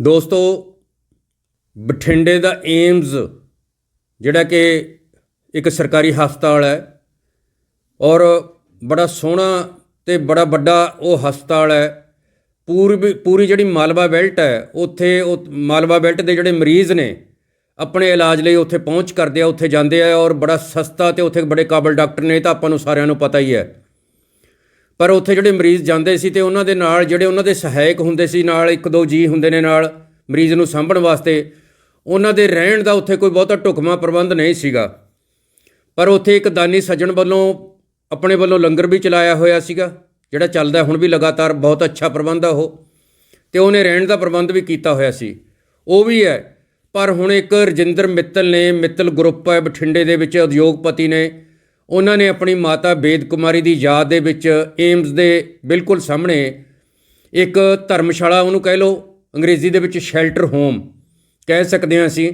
ਦੋਸਤੋ, ਬਠਿੰਡੇ ਦਾ ਏਮਜ਼, ਜਿਹੜਾ ਕਿ ਇੱਕ ਸਰਕਾਰੀ ਹਸਪਤਾਲ ਹੈ ਔਰ ਬੜਾ ਸੋਹਣਾ ਤੇ ਬੜਾ ਵੱਡਾ ਉਹ ਹਸਪਤਾਲ ਹੈ। ਪੂਰੀ ਪੂਰੀ ਜਿਹੜੀ ਮਾਲਵਾ ਬੈਲਟ ਹੈ, ਉੱਥੇ ਉਹ ਮਾਲਵਾ ਬੈਲਟ ਦੇ ਜਿਹੜੇ ਮਰੀਜ਼ ਨੇ, ਆਪਣੇ ਇਲਾਜ ਲਈ ਉੱਥੇ ਪਹੁੰਚ ਕਰਦੇ ਆ, ਉੱਥੇ ਜਾਂਦੇ ਆ ਔਰ ਬੜਾ ਸਸਤਾ ਤੇ ਉੱਥੇ ਬੜੇ ਕਾਬਲ ਡਾਕਟਰ ਨੇ ਤਾਂ ਆਪਾਂ ਨੂੰ ਸਾਰਿਆਂ ਨੂੰ ਪਤਾ ਹੀ ਹੈ। ਪਰ ਉੱਥੇ ਜਿਹੜੇ ਮਰੀਜ਼ ਜਾਂਦੇ ਸੀ ਤੇ ਉਹਨਾਂ ਦੇ ਨਾਲ ਜਿਹੜੇ ਉਹਨਾਂ ਦੇ ਸਹਾਇਕ ਹੁੰਦੇ ਸੀ, ਨਾਲ ਇੱਕ ਦੋ ਜੀ ਹੁੰਦੇ ਨੇ ਨਾਲ ਮਰੀਜ਼ ਨੂੰ ਸਾਂਭਣ ਵਾਸਤੇ, ਉਹਨਾਂ ਦੇ ਰਹਿਣ ਦਾ ਉੱਥੇ ਕੋਈ ਬਹੁਤਾ ਢੁਕਵਾਂ ਪ੍ਰਬੰਧ ਨਹੀਂ ਸੀਗਾ। ਪਰ ਉੱਥੇ ਇੱਕ ਦਾਨੀ ਸੱਜਣ ਵੱਲੋਂ ਆਪਣੇ ਵੱਲੋਂ ਲੰਗਰ ਵੀ ਚਲਾਇਆ ਹੋਇਆ ਸੀਗਾ, ਜਿਹੜਾ ਚੱਲਦਾ ਹੁਣ ਵੀ ਲਗਾਤਾਰ ਬਹੁਤ ਅੱਛਾ ਪ੍ਰਬੰਧ ਆ ਉਹ, ਤੇ ਉਹਨੇ ਰਹਿਣ ਦਾ ਪ੍ਰਬੰਧ ਵੀ ਕੀਤਾ ਹੋਇਆ ਸੀ। ਉਹ ਵੀ ਹੈ, ਪਰ ਹੁਣ ਇੱਕ ਰਜਿੰਦਰ ਮਿੱਤਲ ਨੇ, ਮਿੱਤਲ ਗਰੁੱਪ ਹੈ, ਬਠਿੰਡੇ ਦੇ ਵਿੱਚ ਉਦਯੋਗਪਤੀ ਨੇ ਉਹਨਾਂ ਨੇ ਆਪਣੀ ਮਾਤਾ ਬੇਦ ਕੁਮਾਰੀ ਦੀ ਯਾਦ ਦੇ ਵਿੱਚ ਏਮਜ਼ ਦੇ ਬਿਲਕੁਲ ਸਾਹਮਣੇ ਇੱਕ ਧਰਮਸ਼ਾਲਾ, ਉਹਨੂੰ ਕਹਿ ਲਓ, ਅੰਗਰੇਜ਼ੀ ਦੇ ਵਿੱਚ ਸ਼ੈਲਟਰ ਹੋਮ ਕਹਿ ਸਕਦੇ ਹਾਂ ਅਸੀਂ।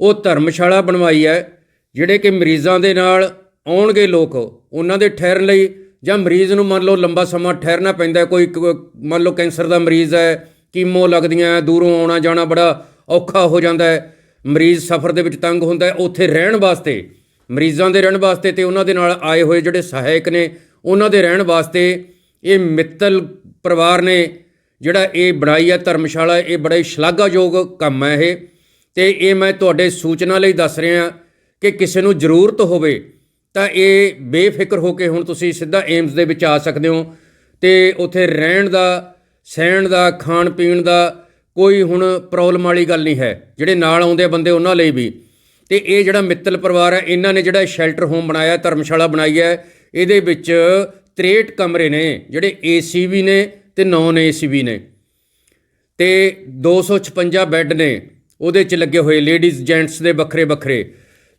ਉਹ ਧਰਮਸ਼ਾਲਾ ਬਣਵਾਈ ਹੈ, ਜਿਹੜੇ ਕਿ ਮਰੀਜ਼ਾਂ ਦੇ ਨਾਲ ਆਉਣਗੇ ਲੋਕ, ਉਹਨਾਂ ਦੇ ਠਹਿਰਨ ਲਈ, ਜਾਂ ਮਰੀਜ਼ ਨੂੰ ਮੰਨ ਲਓ ਲੰਬਾ ਸਮਾਂ ਠਹਿਰਨਾ ਪੈਂਦਾ ਕੋਈ ਕ- ਮੰਨ ਲਓ ਕੈਂਸਰ ਦਾ ਮਰੀਜ਼ ਹੈ, ਕੀਮੋ ਲੱਗਦੀਆਂ ਦੂਰੋਂ ਆਉਣਾ ਜਾਣਾ ਬੜਾ ਔਖਾ ਹੋ ਜਾਂਦਾ ਹੈ, ਮਰੀਜ਼ ਸਫ਼ਰ ਦੇ ਵਿੱਚ ਤੰਗ ਹੁੰਦਾ ਹੈ, ਉੱਥੇ ਰਹਿਣ ਵਾਸਤੇ ਮਰੀਜ਼ਾਂ ਦੇ ਰਹਿਣ ਵਾਸਤੇ ਤੇ ਉਹਨਾਂ ਦੇ ਨਾਲ ਆਏ ਹੋਏ ਜਿਹੜੇ ਸਹਾਇਕ ਨੇ, ਉਹਨਾਂ ਦੇ ਰਹਿਣ ਵਾਸਤੇ ਇਹ ਮਿੱਤਲ ਪਰਿਵਾਰ ਨੇ ਜਿਹੜਾ ਇਹ ਬਣਾਈ ਹੈ ਧਰਮਸ਼ਾਲਾ, ਇਹ ਬੜਾ ਹੀ ਸ਼ਲਾਘਾਯੋਗ ਕੰਮ ਹੈ ਇਹ। ਤੇ ਇਹ ਮੈਂ ਤੁਹਾਡੇ ਸੂਚਨਾ ਲਈ ਦੱਸ ਰਿਹਾ ਕਿ ਕਿਸੇ ਨੂੰ ਜ਼ਰੂਰਤ ਹੋਵੇ ਤਾਂ ਇਹ ਬੇਫਿਕਰ ਹੋ ਕੇ ਹੁਣ ਤੁਸੀਂ ਸਿੱਧਾ ਏਮਸ ਦੇ ਵਿੱਚ ਆ ਸਕਦੇ ਹੋ ਤੇ ਉੱਥੇ ਰਹਿਣ ਦਾ, ਸਹਿਣ ਦਾ ਖਾਣ ਪੀਣ ਦਾ ਕੋਈ ਹੁਣ ਪ੍ਰੋਬਲਮ ਵਾਲੀ ਗੱਲ ਨਹੀਂ ਹੈ। ਜਿਹੜੇ ਨਾਲ ਆਉਂਦੇ ਬੰਦੇ, ਉਹਨਾਂ ਲਈ ਵੀ। ਤੇ ਇਹ ਜਿਹੜਾ ਮਿੱਤਲ ਪਰਿਵਾਰ ਹੈ, ਇਹਨਾਂ ਨੇ ਜਿਹੜਾ ਸ਼ੈਲਟਰ ਹੋਮ ਬਣਾਇਆ, ਧਰਮਸ਼ਾਲਾ ਬਣਾਈ ਹੈ, ਇਹਦੇ ਵਿੱਚ 63 ਕਮਰੇ ਨੇ, ਜਿਹੜੇ ਏਸੀ ਵੀ ਨੇ ਤੇ ਨਾਨ ਏਸੀ ਵੀ ਨੇ। ਤੇ 256 ਬੈੱਡ ਨੇ, ਉਹਦੇ ਚ ਲੱਗੇ ਹੋਏ ਲੇਡੀਜ਼, ਜੈਂਟਸ ਦੇ ਵੱਖਰੇ ਵੱਖਰੇ।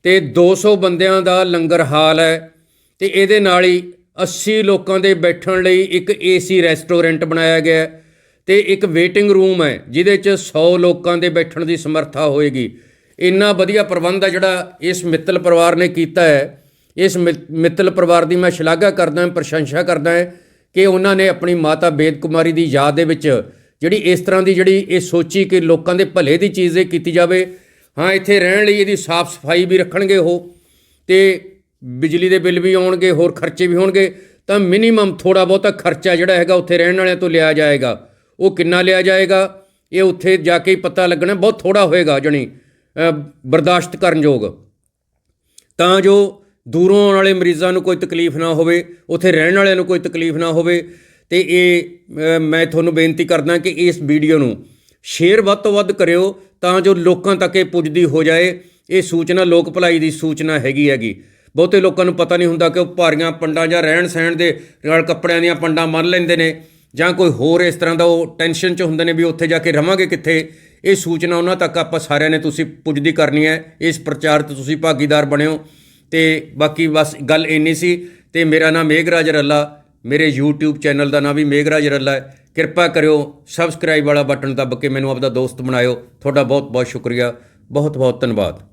ਤੇ 200 ਬੰਦਿਆਂ ਦਾ ਲੰਗਰ ਹਾਲ ਹੈ, ਤੇ ਇਹਦੇ ਨਾਲ ਹੀ 80 ਲੋਕਾਂ ਦੇ ਬੈਠਣ ਲਈ ਇੱਕ ਏਸੀ ਰੈਸਟੋਰੈਂਟ ਬਣਾਇਆ ਗਿਆ ਹੈ, ਤੇ ਇੱਕ ਵੇਟਿੰਗ ਰੂਮ ਹੈ, ਜਿਹਦੇ ਚ 100 ਲੋਕਾਂ ਦੇ ਬੈਠਣ ਦੀ ਸਮਰੱਥਾ ਹੋਏਗੀ। ਇੰਨਾ ਵਧੀਆ ਪ੍ਰਬੰਧ ਆ ਜਿਹੜਾ ਇਸ ਮਿੱਤਲ ਪਰਿਵਾਰ ਨੇ ਕੀਤਾ ਹੈ। ਇਸ ਮਿ- ਮਿੱਤਲ ਪਰਿਵਾਰ ਦੀ ਮੈਂ ਸ਼ਲਾਘਾ ਕਰਦਾ ਹਾਂ, ਪ੍ਰਸ਼ੰਸਾ ਕਰਦਾ ਹਾਂ ਕਿ ਉਹਨਾਂ ਨੇ ਆਪਣੀ ਮਾਤਾ ਬੇਦ ਕੁਮਾਰੀ ਦੀ ਯਾਦ ਦੇ ਵਿੱਚ ਜਿਹੜੀ ਇਸ ਤਰ੍ਹਾਂ ਦੀ ਜਿਹੜੀ ਇਹ ਸੋਚੀ ਕਿ ਲੋਕਾਂ ਦੇ ਭਲੇ ਦੀ ਚੀਜ਼ ਇਹ ਕੀਤੀ ਜਾਵੇ, ਹਾਂ, ਇੱਥੇ ਰਹਿਣ ਲਈ ਇਹਦੀ ਸਾਫ਼ ਸਫ਼ਾਈ ਵੀ ਰੱਖਣਗੇ ਉਹ ਤੇ ਬਿਜਲੀ ਦੇ ਬਿੱਲ ਵੀ ਆਉਣਗੇ, ਹੋਰ ਖਰਚੇ ਵੀ ਹੋਣਗੇ, ਤਾਂ ਮਿਨੀਮਮ ਥੋੜਾ ਬਹੁਤਾ ਖਰਚਾ ਜਿਹੜਾ ਹੈਗਾ ਉੱਥੇ ਰਹਿਣ ਵਾਲਿਆਂ ਤੋਂ ਲਿਆ ਜਾਏਗਾ। ਉਹ ਕਿੰਨਾ ਲਿਆ ਜਾਏਗਾ? ਇਹ ਉੱਥੇ ਜਾ ਕੇ ਹੀ ਪਤਾ ਲੱਗਣਾ, ਬਹੁਤ ਥੋੜਾ ਹੋਏਗਾ ਜਣੀ। ਬਰਦਾਸ਼ਤ ਕਰਨਯੋਗ। ਤਾਂ ਜੋ ਦੂਰੋਂ ਆਉਣ ਵਾਲੇ ਮਰੀਜ਼ਾਂ ਨੂੰ ਕੋਈ ਤਕਲੀਫ ਨਾ ਹੋਵੇ, ਉੱਥੇ ਰਹਿਣ ਵਾਲਿਆਂ ਨੂੰ ਕੋਈ ਤਕਲੀਫ ਨਾ ਹੋਵੇ, ਤੇ ਇਹ ਮੈਂ ਤੁਹਾਨੂੰ ਬੇਨਤੀ ਕਰਦਾ ਕਿ ਇਸ ਵੀਡੀਓ ਨੂੰ ਸ਼ੇਅਰ ਵੱਧ ਤੋਂ ਵੱਧ ਕਰਿਓ, ਤਾਂ ਜੋ ਲੋਕਾਂ ਤੱਕ ਇਹ ਪੁੱਜਦੀ ਹੋ ਜਾਏ। ਇਹ ਸੂਚਨਾ, ਲੋਕ ਭਲਾਈ ਦੀ ਸੂਚਨਾ ਹੈਗੀ ਹੈਗੀ। ਬਹੁਤੇ ਲੋਕਾਂ ਨੂੰ ਪਤਾ ਨਹੀਂ ਹੁੰਦਾ ਕਿ ਉਹ ਭਾਰੀਆਂ ਪੰਡਾਂ ਜਾਂ ਰਹਿਣ ਸਹਿਣ ਦੇ ਨਾਲ ਕੱਪੜਿਆਂ ਦੀਆਂ ਪੰਡਾਂ ਮੰਨ ਲੈਂਦੇ ਨੇ, ਜਾਂ ਕੋਈ ਹੋਰ ਇਸ ਤਰ੍ਹਾਂ ਦਾ ਉਹ ਟੈਨਸ਼ਨ 'ਚ ਹੁੰਦੇ ਨੇ ਵੀ ਉੱਥੇ ਜਾ ਕੇ ਰਵਾਂਗੇ ਕਿੱਥੇ। ਇਹ ਸੂਚਨਾ ਉਹਨਾਂ ਤੱਕ ਆਪਾਂ ਸਾਰਿਆਂ ਨੇ ਤੁਸੀਂ ਪੁੱਜਦੀ ਕਰਨੀ ਹੈ। ਇਸ ਪ੍ਰਚਾਰ 'ਚ ਤੁਸੀਂ ਭਾਗੀਦਾਰ ਬਣਿਓ ਤੇ ਬਾਕੀ ਬਸ ਗੱਲ ਇੰਨੀ ਸੀ ਤੇ ਮੇਰਾ ਨਾਮ ਮੇਘਰਾਜ ਰੱਲਾ, ਮੇਰੇ YouTube ਚੈਨਲ ਦਾ ਨਾਮ ਵੀ ਮੇਘਰਾਜ ਰੱਲਾ ਹੈ। ਕਿਰਪਾ ਕਰਿਓ ਸਬਸਕ੍ਰਾਈਬ ਵਾਲਾ ਬਟਨ ਦੱਬ ਕੇ ਮੈਨੂੰ ਆਪਦਾ ਦੋਸਤ ਬਣਾਇਓ। ਤੁਹਾਡਾ ਬਹੁਤ ਬਹੁਤ ਸ਼ੁਕਰੀਆ। ਬਹੁਤ ਬਹੁਤ ਧੰਨਵਾਦ।